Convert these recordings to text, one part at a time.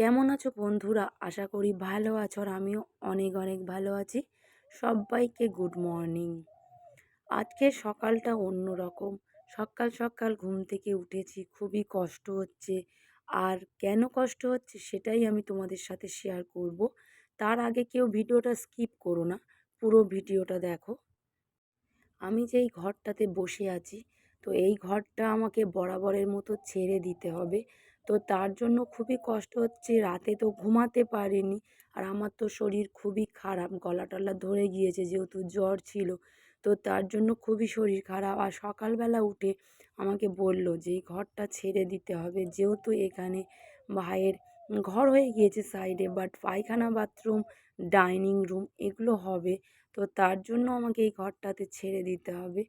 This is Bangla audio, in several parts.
কেমন আছো বন্ধুরা? আশা করি ভালো আছো আর আমিও অনেক অনেক ভালো আছি। সবাইকে গুড মর্নিং আজকে সকালটা অন্য রকম সকাল সকাল ঘুম থেকে উঠেছি, খুবই কষ্ট হচ্ছে। আর কেন কষ্ট হচ্ছে সেটাই আমি তোমাদের সাথে শেয়ার করব। তার আগে কেউ ভিডিওটা স্কিপ করো না, পুরো ভিডিওটা দেখো। আমি যেই ঘরটাতে বসে আছি, তো এই ঘরটা আমাকে বরাবরের মতো ছেড়ে দিতে হবে। তো তার জন্য খুবই কষ্ট হচ্ছে, রাতে তো ঘুমাতে পারিনি। আর আমার তো শরীর খুবই খারাপ গলা টলা ধরে গিয়েছে যেহেতু জ্বর ছিল। তো তার জন্য খুবই শরীর খারাপ। আর সকালবেলা উঠে আমাকে বলল যে, এই ঘরটা ছেড়ে দিতে হবে। যেহেতু এখানে ভাইয়ের ঘর হয়ে গিয়েছে সাইডে বাট পায়খানা বাথরুম ডাইনিং রুম এগুলো হবে। তো তার জন্য আমাকে এই ঘরটাতে ছেড়ে দিতে হবে।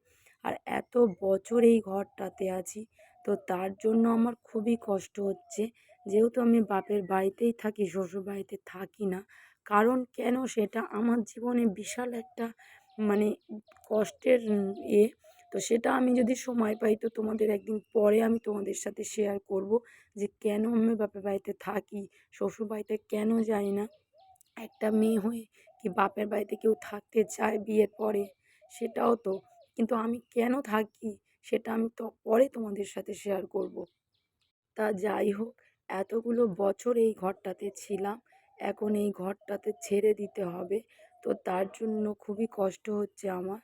আর এত বছর এই ঘরটাতে আছি তো তার জন্য আমার খুবই কষ্ট হচ্ছে। যেহেতু আমি বাপের বাড়িতেই থাকি, শ্বশুর বাড়িতে থাকি না, কারণ কেন সেটা আমার জীবনে বিশাল একটা মানে কষ্টের এ। তো সেটা আমি যদি সময় পাই, তো তোমাদের একদিন পরে আমি তোমাদের সাথে শেয়ার করব যে কেন আমি বাপের বাড়িতে থাকি, শ্বশুর বাড়িতে কেন যাই না? একটা মেয়ে হয়ে কি বাপের বাড়িতে কেউ থাকতে চায় বিয়ের পরে? সেটাও তো। কিন্তু আমি কেন থাকি? সেটা আমি তো, পরে তোমাদের সাথে শেয়ার করব। তা যাই হোক, এতগুলো বছর এই ঘরটাতে ছিলাম। এখন এই ঘরটাতে ছেড়ে দিতে হবে। তো তার জন্য খুবই কষ্ট হচ্ছে আমার।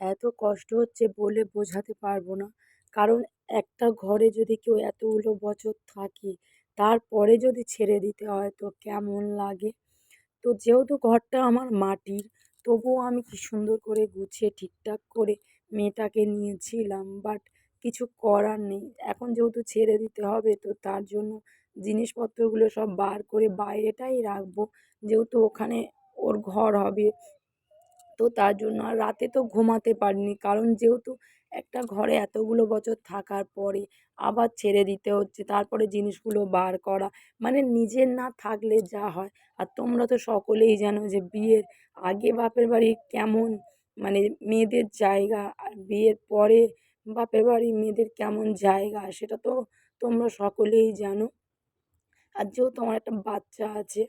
এত কষ্ট হচ্ছে বলে বোঝাতে পারব না। কারণ একটা ঘরে যদি কেউ এতগুলো বছর থাকে, তারপরে যদি ছেড়ে দিতে হয় তো কেমন লাগে? তো যেহেতু ঘরটা আমার মাটির, তবুও আমি কি সুন্দর করে গুছিয়ে ঠিকঠাক করে মেয়েটাকে নিয়েছিলাম বাট কিছু করার নেই। এখন যেহেতু ছেড়ে দিতে হবে, তো তার জন্য জিনিসপত্রগুলো সব বার করে বাইরেটাই রাখব, যেহেতু ওখানে ওর ঘর হবে। তো তার জন্য আর রাতে তো ঘুমাতে পারিনি, কারণ যেহেতু একটা ঘরে এতগুলো বছর থাকার পরে আবার ছেড়ে দিতে হচ্ছে, তারপরে জিনিসগুলো বার করা। মানে নিজের না থাকলে যা হয়। আর তোমরা তো সকলেই জানো যে বিয়ের আগে বাপের বাড়ি কেমন মানে মেয়েদের জায়গা আর বিয়ের পরে বাপের বাড়ি মেয়েদের কেমন জায়গা সেটা তো তোমরা সকলেই জানো। আর যেহেতু আমার একটা বাচ্চা আছে,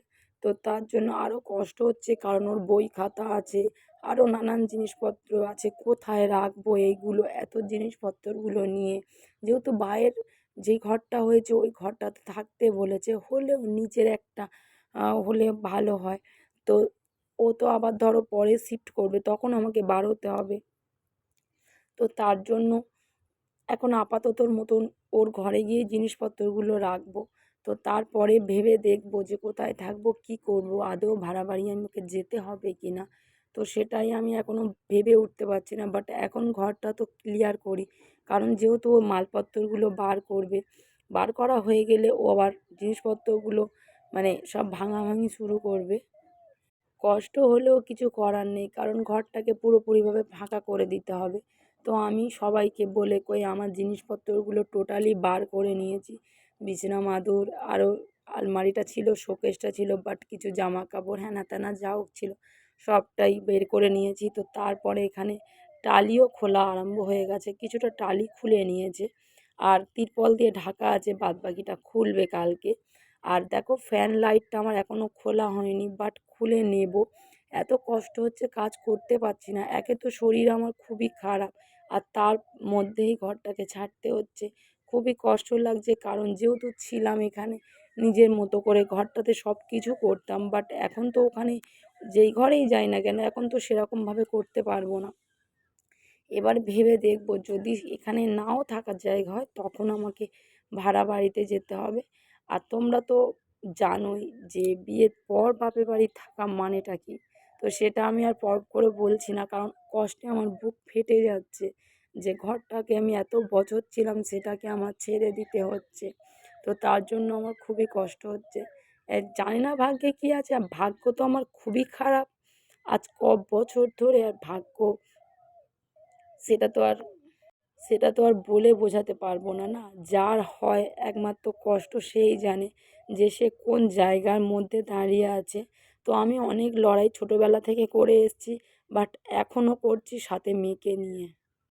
তো তার জন্য আরও কষ্ট হচ্ছে কারণ ওর বই খাতা আছে আরও নানান জিনিসপত্র আছে, কোথায় রাখব এইগুলো, এত জিনিসপত্রগুলো নিয়ে। যেহেতু ভাইয়ের যেই ঘরটা হয়েছে ওই ঘরটাতে থাকতে বলেছে, হলেও নিজের একটা হলে ভালো হয়। তো ও তো আবার ধরো পরে শিফট করবে, তখন আমাকে বার হতে হবে। তো তার জন্য এখন আপাততর মতন ওর ঘরে গিয়ে জিনিসপত্রগুলো রাখব। তো তারপরে ভেবে দেখব যে কোথায় থাকব, কি করব, আদৌ ভাড়া বাড়ি আমাকে যেতে হবে কি না? তো সেটাই আমি এখনও ভেবে উঠতে পারছি না বাট এখন ঘরটা তো ক্লিয়ার করি। কারণ যেহেতু ও মালপত্রগুলো বার করবে, বার করা হয়ে গেলে ও আবার জিনিসপত্রগুলো মানে সব ভাঙাভাঙি শুরু করবে। কষ্ট হলেও কিছু করার নেই। কারণ ঘরটাকে পুরোপুরিভাবে ফাঁকা করে দিতে হবে। তো আমি সবাইকে বলে কই, আমার জিনিসপত্রগুলো টোটালি বার করে নিয়েছি। বিছনা, মাদুর আরও আলমারিটা ছিল, শোকেসটা ছিল, বাট কিছু জামা কাপড় হ্যানা ত্যানা যা হোক ছিল, সবটাই বের করে নিয়েছি। তো তারপরে এখানে টালিও খোলা আরম্ভ হয়ে গেছে। কিছুটা টালি খুলে নিয়েছে। আর তিরপল দিয়ে ঢাকা আছে, বাদবাকিটা খুলবে কালকে। আর দেখো ফ্যান লাইটটা আমার এখনও খোলা হয়নি বাট খুলে নেব। এত কষ্ট হচ্ছে কাজ করতে পারছি না। একে তো শরীর আমার খুবই খারাপ, আর তার মধ্যেই ঘরটাকে ছাড়তে হচ্ছে। খুবই কষ্ট লাগছে, কারণ যেহেতু ছিলাম এখানে, নিজের মতো করে ঘরটাতে সব কিছু করতাম বাট এখন তো ওখানে যেই ঘরেই যাই না কেন, এখন তো সেরকমভাবে করতে পারব না। এবার ভেবে দেখব, যদি এখানে নাও থাকার জায়গা হয়, তখন আমাকে ভাড়া বাড়িতে যেতে হবে। আর তোমরা তো জানোই যে বিয়ের পর বাপের বাড়ি থাকা মানেটা কি? তো সেটা আমি আর পর করে বলছি না, কারণ কষ্টে আমার বুক ফেটে যাচ্ছে যে ঘরটাকে আমি এত বছর ছিলাম সেটাকে আমার ছেড়ে দিতে হচ্ছে। তো তার জন্য আমার খুবই কষ্ট হচ্ছে। জানি না ভাগ্যে কী আছে ভাগ্য তো আমার খুবই খারাপ। আজ ক বছর ধরে আর ভাগ্য, সেটা তো আর সেটা তো আর বলে বোঝাতে পারব না না? যার হয় একমাত্র কষ্ট সেই জানে যে সে কোন জায়গার মধ্যে দাঁড়িয়ে আছে। তো আমি অনেক লড়াই ছোটোবেলা থেকে করে এসেছি বাট এখনও করছি সাথে মেয়েকে নিয়ে।